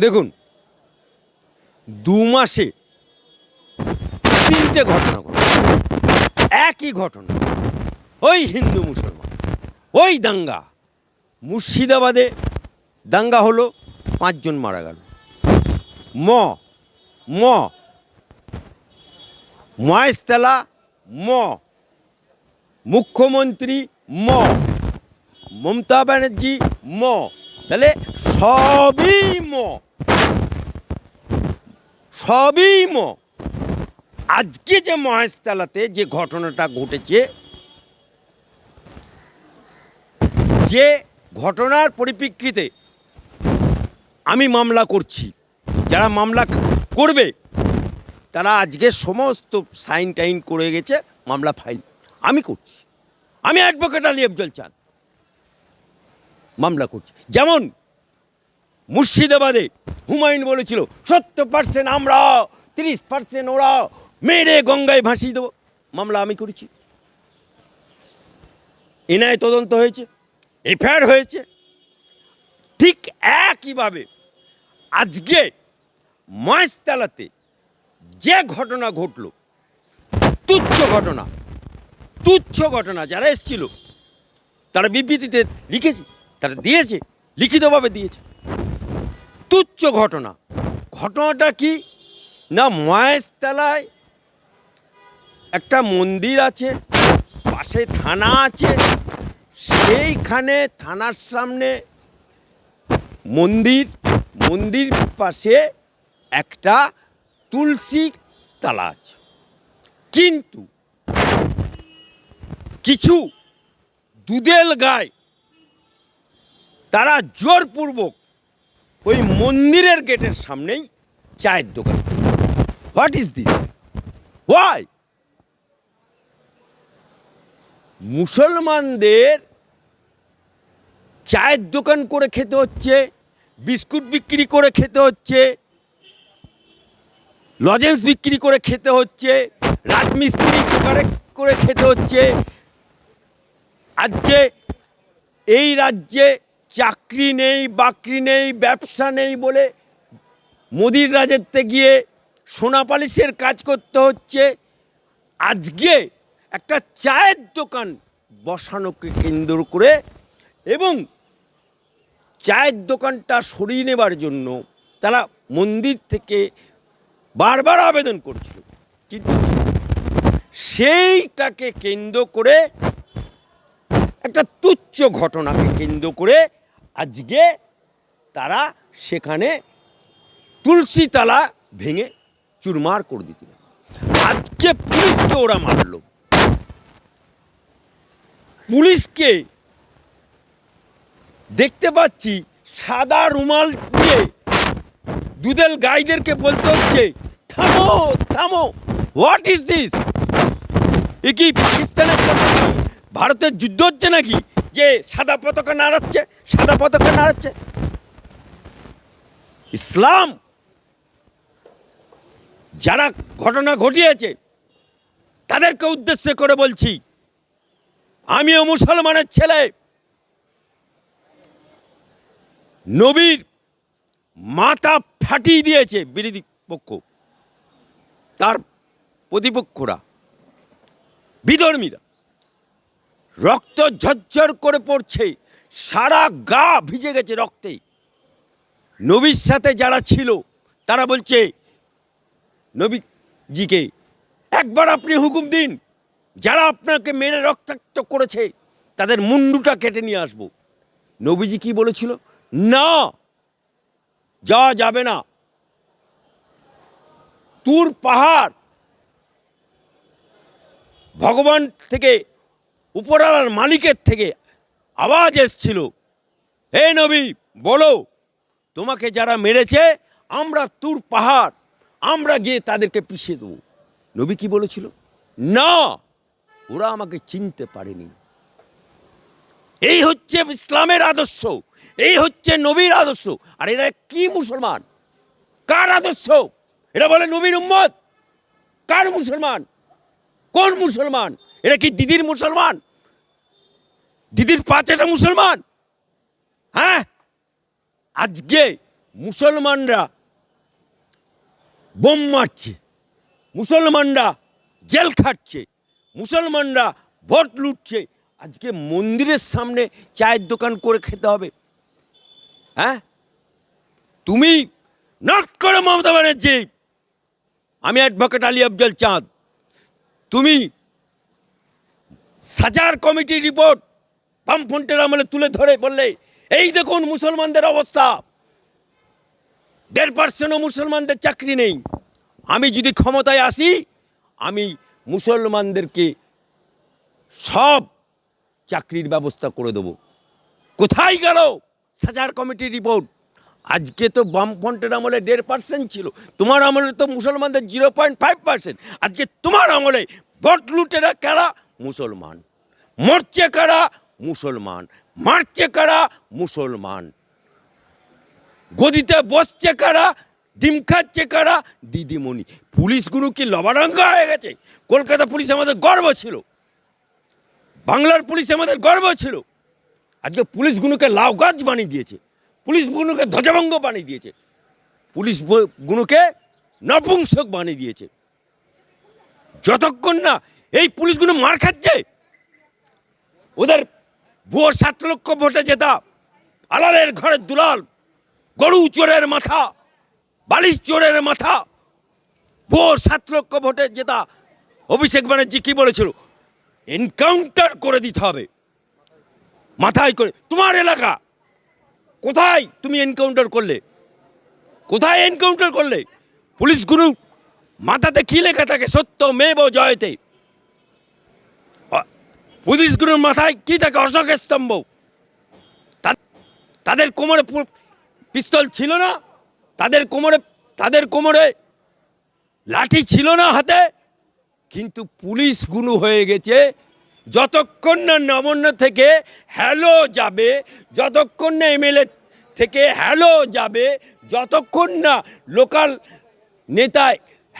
দেখুন, দু মাসে তিনটে ঘটনা ঘটে। একই ঘটনা। ওই হিন্দু মুসলমান, ওই দাঙ্গা। মুর্শিদাবাদে দাঙ্গা হলো, পাঁচজন মারা গেল। ম ম, মহেশতলা, ম, মুখ্যমন্ত্রী, ম, মমতা ব্যানার্জি, ম। তাহলে সবই ম। আজকে যে মহেশতলাতে যে ঘটনাটা ঘটেছে, যে ঘটনার পরিপ্রেক্ষিতে আমি মামলা করছি। যারা মামলা করবে, তারা আজকে সমস্ত সাইন টাইন করে গেছে, মামলা ফাইল। আমি করছি। আমি অ্যাডভোকেট আলী আফজল চাঁদ। মামলা করছি। যেমন মুর্শিদাবাদে হুমায়ুন বলেছিল, সত্তর পার্সেন্ট আমরা, তিরিশ পার্সেন্ট ওরা, মেরে গঙ্গায় ভাসিয়ে দেবো। মামলা আমি করেছি। এনআই তদন্ত হয়েছে, এফআইআর হয়েছে। ঠিক একইভাবে আজকে মহেশতলাতে যে ঘটনা ঘটল, তুচ্ছ ঘটনা তুচ্ছ ঘটনা যারা এসছিল, তারা বিবৃতিতে লিখেছে, তারা দিয়েছে, লিখিতভাবে দিয়েছে। তুচ্ছ ঘটনা। ঘটনাটা কি? না মহেশতলায় একটা মন্দির আছে, পাশে থানা আছে, সেইখানে থানার সামনে মন্দির মন্দির পাশে একটা তুলসী তালা আছে। কিন্তু কিছু দুদেল গায় তারা জোরপূর্বক ওই মন্দিরের গেটের সামনেই চায়ের দোকান। হোয়াট ইজ দিস ওয়াই মুসলমানদের চায়ের দোকান করে খেতে হচ্ছে, বিস্কুট বিক্রি করে খেতে হচ্ছে, লজেন্স বিক্রি করে খেতে হচ্ছে, রাজমিস্ত্রি করে করে খেতে হচ্ছে। আজকে এই রাজ্যে চাকরি নেই, বাকরি নেই, ব্যবসা নেই বলে মোদির রাজত্বে গিয়ে সোনা পালিশের কাজ করতে হচ্ছে। আজকে একটা চায়ের দোকান বসানোকে কেন্দ্র করে এবং চায়ের দোকানটা সরিয়ে নেবার জন্য তারা মন্দির থেকে বারবার আবেদন করছিল। কিন্তু সেইটাকে কেন্দ্র করে একটা তুচ্ছ ঘটনাকে কেন্দ্র করে আজকে তারা সেখানে তুলসী তালা ভেঙে চুরমার করে দিতে আজকে পুলিশকে ওরা মারলো। পুলিশকে দেখতে পাচ্ছি সাদা রুমাল দিয়ে দুদেল গাইদেরকে বলতে হচ্ছে, থামো থামো, হোয়াট ইজ দিস? এ কি পাকিস্তানের ভারতের যুদ্ধ হচ্ছে নাকি যে সাদা পতাকা নাড়াচ্ছে? সাদা পতাকা নাড়াচ্ছে ইসলাম, যারা ঘটনা ঘটিয়েছে, তাদেরকে উদ্দেশ্য করে বলছি, আমিও মুসলমানের ছেলে। নবীর মাথা ফাটিয়ে দিয়েছে বিরোধী পক্ষ, তার প্রতিপক্ষরা, বিধর্মীরা। রক্ত ঝরঝর করে পড়ছে। সারা গা ভিজে গেছে রক্তে। নবীর সাথে যারা ছিল, তারা বলছে, নবীজিকে একবার আপনি হুকুম দিন, যারা আপনাকে মেরে রক্তাক্ত করেছে, তাদের মুন্ডুটা কেটে নিয়ে আসব। নবীজি কি বলেছিল? না, যাওয়া যাবে না। তুর পাহাড় ভগবান থেকে, উপরালার মালিকের থেকে আওয়াজ এসছিল। হে নবী, বলো, তোমাকে যারা মেরেছে, আমরা তুর পাহাড়, আমরা গিয়ে তাদেরকে পিছিয়ে দেবো। নবী কি বলেছিল? না, ওরা আমাকে চিনতে পারেনি। এই হচ্ছে ইসলামের আদর্শ, এই হচ্ছে নবীর আদর্শ। আর এরা কি মুসলমান? কার আদর্শ? এরা বলে নবীর উম্মত। কার মুসলমান? কোন মুসলমান? এরা কি দিদির মুসলমান? দিদির পাঁচটা মুসলমান। হ্যাঁ? আজকে মুসলমানরা বোম মারছে। মুসলমানরা জেল খাটছে। মুসলমানরা ভোট লুটছে। আজকে মন্দিরের সামনে চায়ের দোকান করে খেতে হবে। হ্যাঁ? তুমি নট করো মমতা ব্যানার্জি। আমি অ্যাডভোকেট আলী আফজল চাঁদ। তুমি সাজার কমিটি রিপোর্ট বামফ্রন্টের আমলে তুলে ধরে বললে, এই দেখুন মুসলমানদের অবস্থা। দেড় পার্সেন্টও মুসলমানদের চাকরি নেই। আমি যদি ক্ষমতায় আসি, আমি মুসলমানদেরকে সব চাকরির ব্যবস্থা করে দেবো। কোথায় গেল সাজার কমিটির রিপোর্ট? আজকে তো বামফ্রন্টের আমলে দেড় পার্সেন্ট ছিল। তোমার আমলে তো মুসলমানদের জিরো পয়েন্ট ফাইভ পার্সেন্ট আজকে তোমার আমলে ভোট লুটেরা কারা? মুসলমান। মরছে কারা? মুসলমান। মারছে কারা? মুসলমান। গদিতে বসছে কারা? ডিম খাচ্ছে কারা? দিদিমণি। পুলিশগুলো কি লবারঙ্গা হয়ে গেছে? কলকাতা পুলিশ আমাদের গর্ব ছিল। বাংলার পুলিশ আমাদের গর্ব ছিল। আজকে পুলিশগুলোকে লাউ গাছ বানিয়ে দিয়েছে। পুলিশগুলোকে ধ্বজভঙ্গ বানিয়ে দিয়েছে। পুলিশ ব- গুলোকে নপুংসক বানিয়ে দিয়েছে। যতক্ষণ না এই পুলিশগুলো মার খাচ্ছে, ওদের ভুয়ো সাত লক্ষ ভোটে জেতা। আলালের ঘরের দুলাল, গরু চোরের মাথা, বালিশ চোরের মাথা। ভুয়ো সাত লক্ষ ভোটে জেতা। অভিষেক ব্যানার্জি কি বলেছিল? এনকাউন্টার করে দিতে হবে। মাথায় করে তোমার এলাকা, কোথায় তুমি এনকাউন্টার করলে? কোথায় এনকাউন্টার করলে? পুলিশ গুরু, মাথাতে কি লেখা থাকে? সত্য, মেব, জয়তে। পুলিশগুলোর মাথায় কি থাকে অশোক স্তম্ভ? তাদের কোমরে পিস্তল ছিল না? তাদের কোমরে তাদের কোমরে লাঠি ছিল না হাতে? কিন্তু পুলিশগুলো হয়ে গেছে। যতক্ষণ না নবান্ন থেকে হ্যালো যাবে, যতক্ষণ না এমএলএ থেকে হ্যালো যাবে, যতক্ষণ না লোকাল নেতা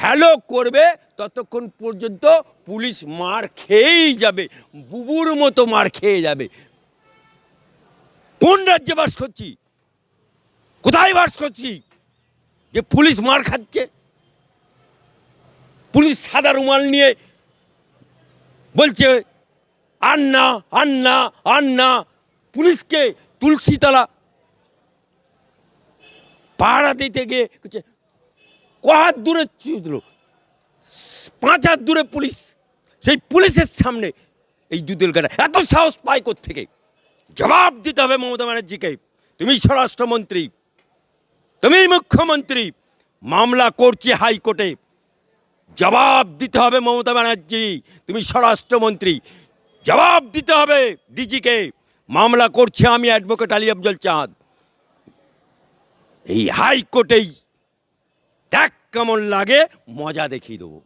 হ্যালো করবে, ততক্ষণ পর্যন্ত পুলিশ মার খেয়েই যাবে, বুবুর মতো মার খেয়ে যাবে। কোন রাজ্যে বাস করছি? কোথায় বাস করছি? যে পুলিশ মার খাচ্ছে? পুলিশ সাদা রুমাল নিয়ে বলছে, আন্না আন্না আন্না, পুলিশকে তুলসীতলা পাহারা দিতে গিয়ে বলছে, ক হাত দূরে ছিল পাঁচ হাত দূরে পুলিশ। সেই পুলিশের সামনে এই দুদিল কাটা এত সাহস পায় থেকে জবাব দিতে হবে মমতা ব্যানার্জিকে। তুমি স্বরাষ্ট্রমন্ত্রী। তুমি মুখ্যমন্ত্রী। মামলা করছে হাইকোর্টে। জবাব দিতে হবে মমতা ব্যানার্জি। তুমি স্বরাষ্ট্রমন্ত্রী। জবাব দিতে হবে ডিজিকে। মামলা করছে আমি অ্যাডভোকেট আলী আফজল চাঁদ। এই হাইকোর্টেই দেখ কেমন লাগে মজা দেখিয়ে দেবো।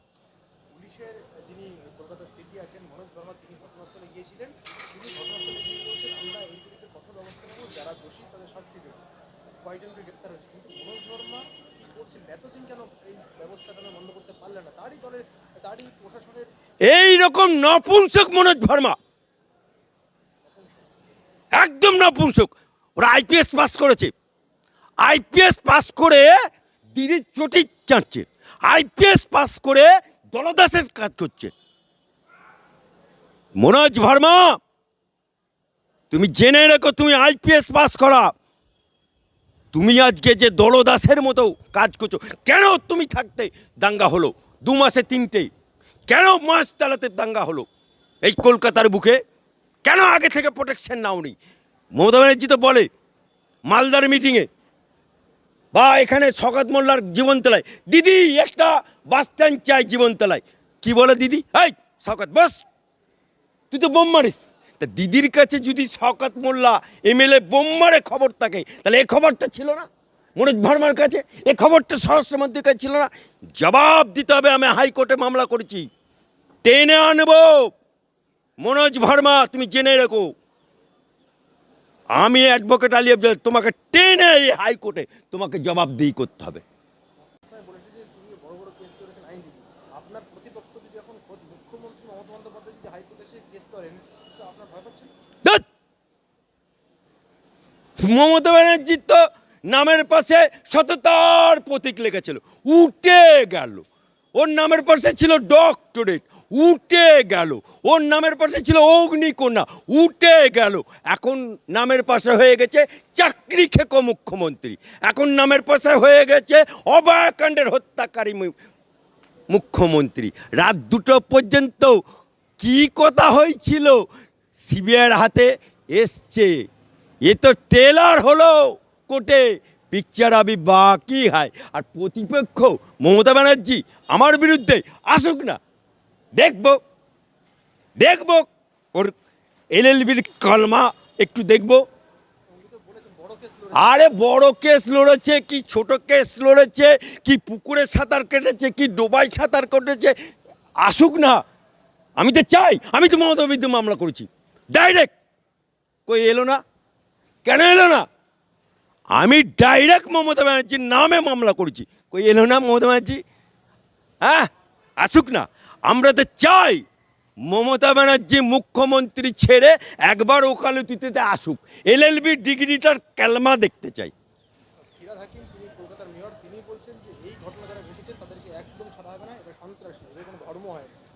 এই রকম নপুংসক মনোজ ভার্মা একদম নপুংসক। ওরা আইপিএস পাস করেছে। আইপিএস পাস করে দিদির চটি চাটছে আইপিএস পাস করে দলদাসের কাজ করছে। মনোজ ভার্মা, তুমি জেনে রেখো তুমি আইপিএস পাস করা। তুমি আজকে যে দলদাসের মতো কাজ করছ, কেন তুমি থাকতে দাঙ্গা হলো? দু মাসে তিনটে। কেন মাস তালাতে দাঙ্গা হলো? এই কলকাতার বুকে কেন আগে থেকে প্রোটেকশন নাওনি? মমতা ব্যানার্জি তো বলে, মালদার মিটিংয়ে বা এখানে শকত মোল্লার জীবনতলায়। দিদি, একটা বাস স্ট্যান্ড চাই জীবনতলায়। কি বলে দিদি? এই শকত বস। তুই তো বোম মারিস। তা দিদির কাছে যদি শওকত মোল্লা এমএলএ বোম মারে খবর থাকে, তাহলে এই খবরটা ছিল না? মনোজ ভার্মার কাছে এ খবরটা স্বরাষ্ট্রমন্ত্রীর কাছে ছিল না? জবাব দিতে হবে, আমি হাইকোর্টে মামলা করেছি। টেনে আনব। মনোজ ভার্মা, তুমি জেনে রেখো। আমি অ্যাডভোকেট আলী আফজল তোমাকে টেনে এই হাইকোর্টে তোমাকে জবাবদিহি করতে হবে। মমতা ব্যানার্জির তো নামের পাশে সততার প্রতীক লেখেছিল উঠে গেল। ওর নামের পাশে ছিল ডক্টরেট। উঠে গেল। ওর নামের পাশে ছিল অগ্নিকন্যা, উঠে গেল। এখন নামের পাশে হয়ে গেছে চাকরি খেকো মুখ্যমন্ত্রী। এখন নামের পাশে হয়ে গেছে অভয়াকাণ্ডের হত্যাকারী মুখ্যমন্ত্রী। রাত দুটো পর্যন্ত কি কথা হয়েছিল? সিবিআইয়ের হাতে এসছে। এ তো টেলার হলো কোর্টে। পিকচার আবি বাকি হয়। আর প্রতিপক্ষ মমতা ব্যানার্জি আমার বিরুদ্ধে আসুক না। দেখব। দেখব। ওর এলএলবির কলমা একটু দেখব। আরে বড় কেস লড়েছে, কি ছোট কেস লড়েছে, কি পুকুরে সাঁতার কেটেছে, কি ডোবায় সাঁতার কেটেছে। আসুক না। আমি তো চাই, আমি তো মমতা বিরুদ্ধে মামলা করেছি। ডাইরেক্ট কই এলো না? কেন এলো না? আমি ডাইরেক্ট মমতা ব্যানার্জির নামে মামলা করেছি। কই এলো না মমতা ব্যানার্জি? হ্যাঁ? আসুক না। আমরা তো চাই মমতা ব্যানার্জি মুখ্যমন্ত্রী ছেড়ে একবার ওকালতিতে আসুক। এলএলবি ডিগ্রিটার ক্যালমা দেখতে চাই।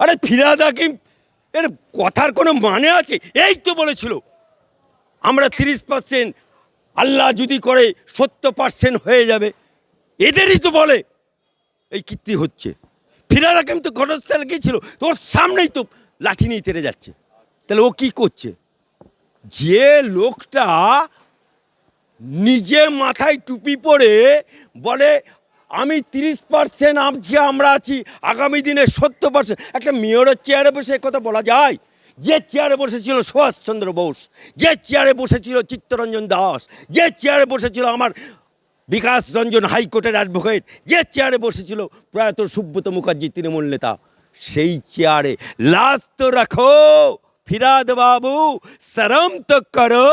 আরে ফিরাদ হাকিম এর কথার কোনো মানে আছে? এই তো বলেছিল আমরা তিরিশ পার্সেন্ট আল্লাহ যদি করে সত্তর পার্সেন্ট হয়ে যাবে। এদেরই তো বলে এই কীর্তি হচ্ছে। ফিরাদ হাকিম তো ঘটনাস্থলে গিয়েছিল তোর সামনেই তো লাঠি নিয়ে তেড়ে যাচ্ছে। তাহলে ও কি করছে? যে লোকটা নিজে মাথায় টুপি পরে বলে, আমি তিরিশ পার্সেন্ট আছি আমরা আছি, আগামী দিনে সত্তর পার্সেন্ট একটা মেয়রের চেয়ারে বসে কথা বলা যায়। যে চেয়ারে বসেছিল সুভাষচন্দ্র বোস, যে চেয়ারে বসেছিল চিত্তরঞ্জন দাস, যে চেয়ারে বসেছিল আমার বিকাশ রঞ্জন হাইকোর্টের অ্যাডভোকেট, যে চেয়ারে বসেছিল প্রয়াত সুব্রত মুখার্জি তৃণমূল নেতা, সেই চেয়ারে, লাশ তো রাখো, ফিরাদ বাবু, শরম তো করো।